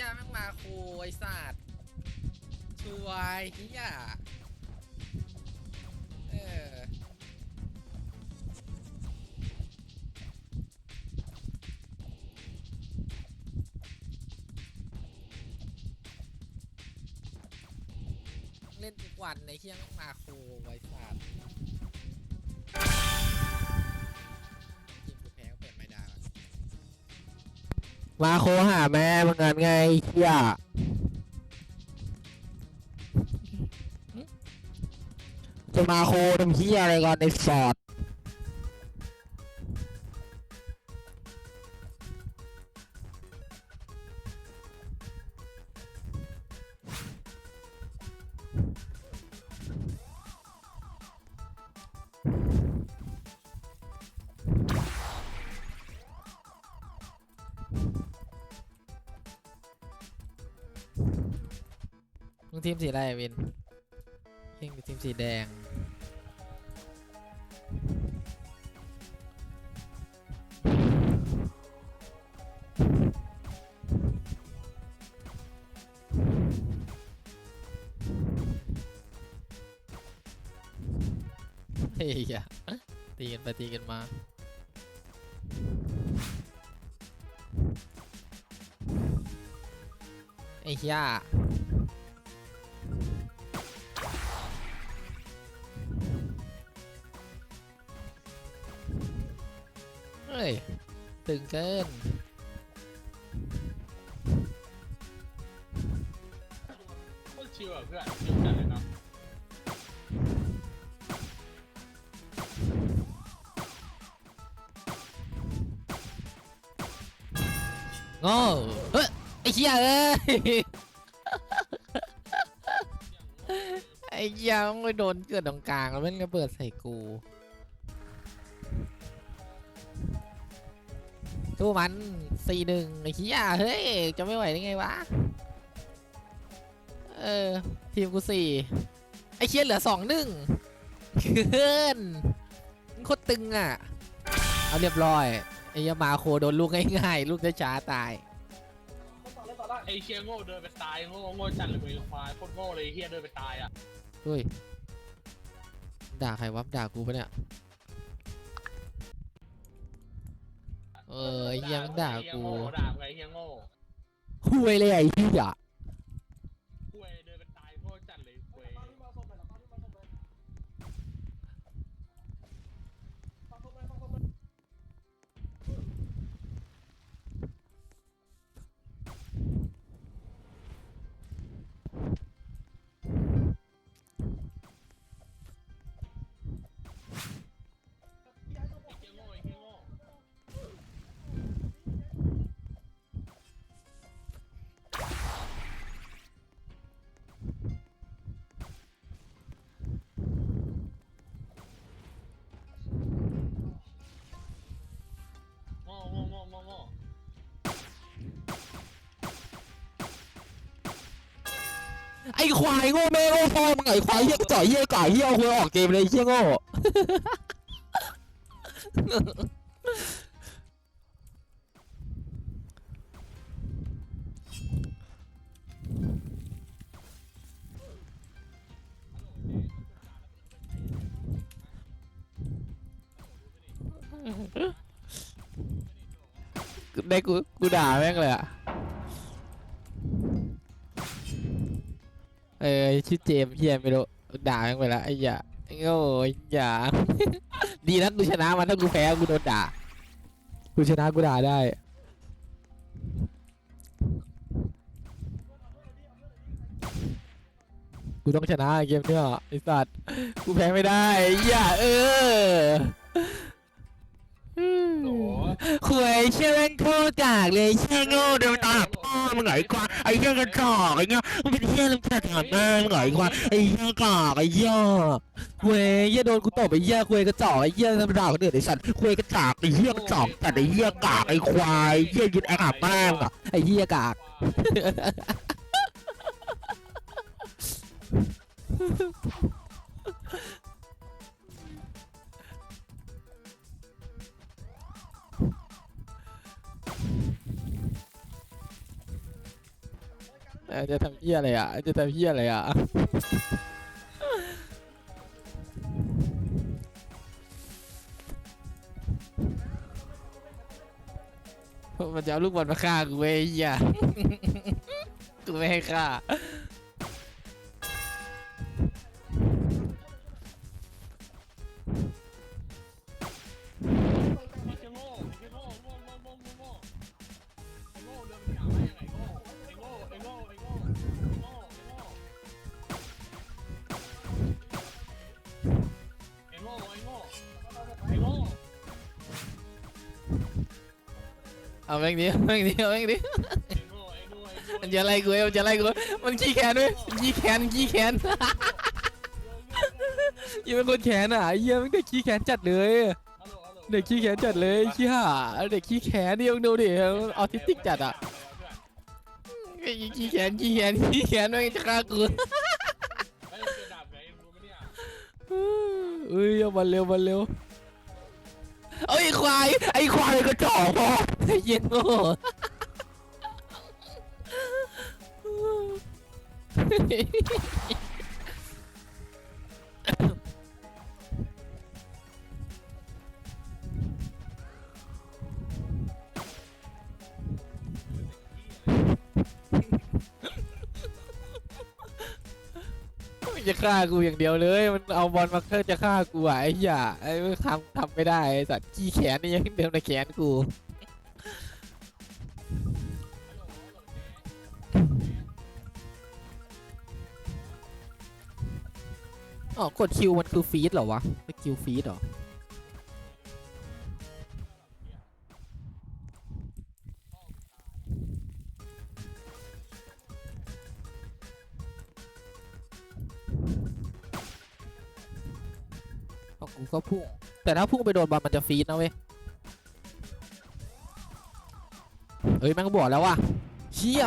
หี้ยแม่งมาโคไอสัตว์ช่วยเหี้ยเออเล่นทุกวันในเที่ยแม่งมาโคไอ้สัตว์ มาโคหาแม่มึงงานไงเฮียจะมาโคทำเฮียอะไรก่อนในสอด งทีมสีอะไรอะวินเฮงทีมสีแดง เฮียตีกันไปตีกันมาไอ้เหี้ย ย ตึงเกิน โคตรชิวอะเพื่อนชิวจัดเลยเนาะโง่เฮ้ยไอ้เหี้ยเอ้ย ไอ้เหี้ยมึงไปโดนเกิดตรงกลางแล้วมันระเบิดใส่กู สู้มันสี่หนึ่งไอ้เหี้ยเฮ้ย จะไม่ไหวได้ไงวะ เออ ทีมกูสี่ไอ้เชี่ยเหลือสองหนึ่งเกินมันโคตรตึงอะ เอาเรียบร้อย ไอ้ยามาโคโดนลูกง่ายๆ ลูกช้าๆตาย ไอ้เชียโง่เดินไปตายโง่โง่จัดเลยมือควายโคตรโง่เลยไอ้เฮียเดินไปตายอะ เฮ้ย ด่าใครวะ ด่ากูปะเนี่ย เออไอ้เหี้ยมันด่ากูด่าไงเฮียโง่คุยเลยไอ้เฮีย ไอ้ควายโง่แม่โง่พ่อมึงไอ้ควายเฮี้ยจ่อยเฮี้ยก่ายเฮี้ยเอาคุยออกเกมเลยเฮี้ยโง่ได้กูกูด่าแม่งเลยอะ ออชื่อเจมส์เฮียไม่รู้ด่าแม่งไปแล้วไอ้เหี้ยไอ้โง่ไอ้เหี้ยดีนะกูชนะมันถ้ากูแพ้กูโดนด่ากูชนะกูด่าได้กูต้องชนะเกมเนี้ยไอ้สัตว์กูแพ้ไม่ได้ไอ้เหี้ยเออโอ้คุยเชี่ยแม่งโคตรกากเลยเชี่ยโง่เดินตา มพ่อมึงไอ้ควาไอ้เหี้ยกระจอกไอ้เงี้ยมึงเป็นเหี้ยลำแพทย์หาแม่มึงไอ้ควาไอ้เหี้ยกากไอ้เหี้ยเคุยเหี้ยโดนกูตบไอ้เหี้ยคุยกระจอกไอ้เหี้ยธรรมดาคนอื่นไอ้สัตว์คุยกระจอกไอ้เหี้ยกระจอกแต่ไอ้เหี้ยกากไอ้ควายเหี้ยยึดแอคหาแม่งอะไอ้เหี้ยกาก จะทำเหี้ยอะไรอะ จะทำเหี้ยอะไรอะ มันจะเอาลูกบอลมาฆ่ากูเว้ยไอ้เหี้ย กูไม่ให้ฆ่า เอาแม่งดิเอาแม่งดิเอาแม่งดิมันจะไล่กูเว้ยมันจะไล่กูมันขี้แค้นเว้ยขี้แค้นขี้แค้นยังเป็นคนแค้นอะไอ้เหี้ยมันเด็กขี้แค้นจัดเลยเด็กขี้แค้นจัดเลยขี้ห่าเด็กขี้แค้นนี่ต้องดูดิออทิสติกจัดอะขี้แค้นขี้แค้นขี้แค้นแม่งจะฆ่ากูอ้เสือดาบไงรู้ไหมเนี่ยเอ้ยเอามาเร็วมาเร็ว เอ้ยควาย ไอ้ควายก็จ่อพอไอ้เหี้ย็นโง่ ฆ่ากูอย่างเดียวเลย มันเอาบอลมาเพื่อจะฆ่ากูอะไอ้เหี้ยไอ้ทำทำไม่ได้ไอ้สัตว์ขี้แขนนี่ยังเดิมในแขนกูอ๋อกดคิวมันคือฟีดเหรอวะไม่คิวฟีดเหรอ กูก็พุ่ง แต่ถ้าพุ่งไปโดนบอลมันจะฟีดนะเว้ยเฮ้ยแม่งบอกแล้วว่ะเชี่ย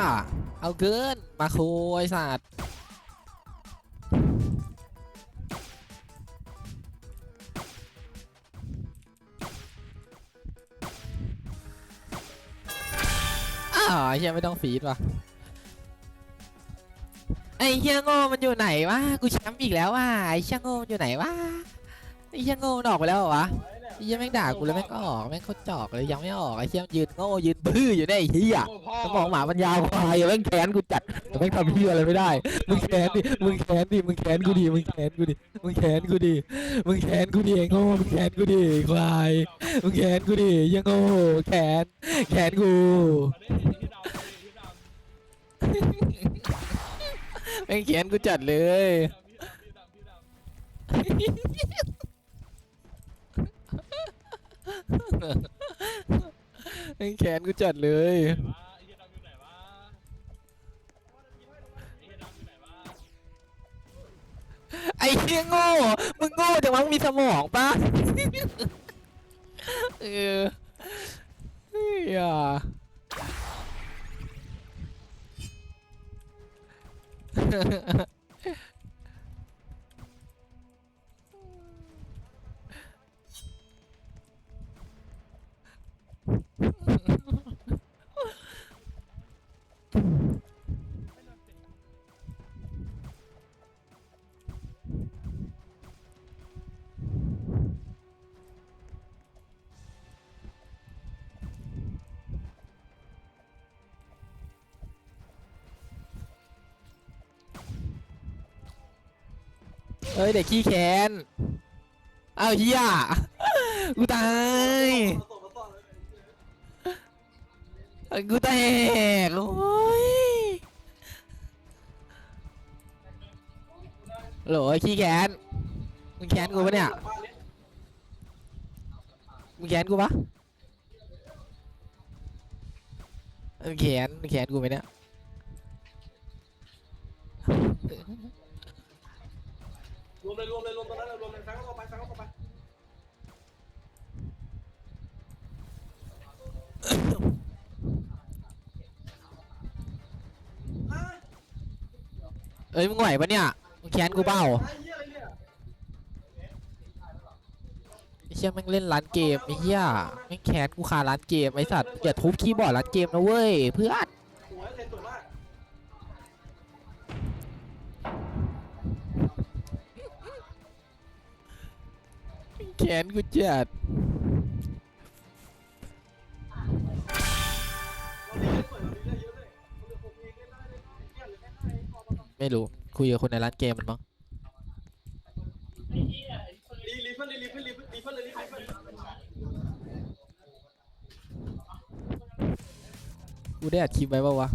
เอาเกิน มาโคไอ้สัตว์อ้าวไอ้เฮียไม่ต้องฟีดว่ะ ไอ้เฮียโง่มันอยู่ไหนวะ กูแชมป์อีกแล้วว่ะ ไอ้เฮียโง่มันอยู่ไหนวะ ไอ้เฮียโง่มันออกไปแล้วเหรอวะไอ้เฮียแม่งด่ากูแล้วแม่งก็ออกแม่งเขาจอกเลยยังไม่ออกไอ้เฮียยืนโง่ยืนบื้ออยู่เนี่ยไอ้เฮียโง่พ่อสมองหมาปัญญาควายแม่งแค้นกูจัดอย่แม่งทำเฮียอะไรไม่ได้ มึงแค้นดิมึงแค้นดิมึงแค้นกูดิมึงแค้นกูดิมึงแค้นกูดิมึงแค้นกูดิไอ้โง่มึงแค้นกูดิควายมึงแค้นกูดิไอ้เฮียังโง่แค้นแค้นกู แม่งแค้นกูจัดเลย ม่งแค้นกูจัดเลย ไอ้เหี้ยโง่มึงโง่แต่ว่ามึงมีสมองปะเออเฮีย เอ้ยเด็กขี้แค้น เอ้าเฮียกูตาย กูแตกโอ้ยโหลไอ้ขี้แค้นมึงแค้นกูปะเนี่ยมึงแค้นกูปะมึงแค้นมึงแค้นกูไหมเนี่ยรวมเลยรวมเลยรวมตรงนั้นรวมเลยแฟงเข้า เอ้ยมึงไหวปะเนี่ยแขนกูเบ้าไอ้เชี่ยแม่งเล่นร้านเกมไอ้เหี้ยแม่งแขนกูคาร้านเกมไอ้สัตว์อย่าทุบคีย์บอร์ดร้านเกมนะเว้ยเพื่อนแขนกูจัด ไม่รู้ คุยกับคนในร้านเกมมันมั้งรีรีเพื่นรีรีเพื่นรีเพื่นรีเพื่นเลยรีเพื่นกูได้อัดคลิปไว้ป่าวะ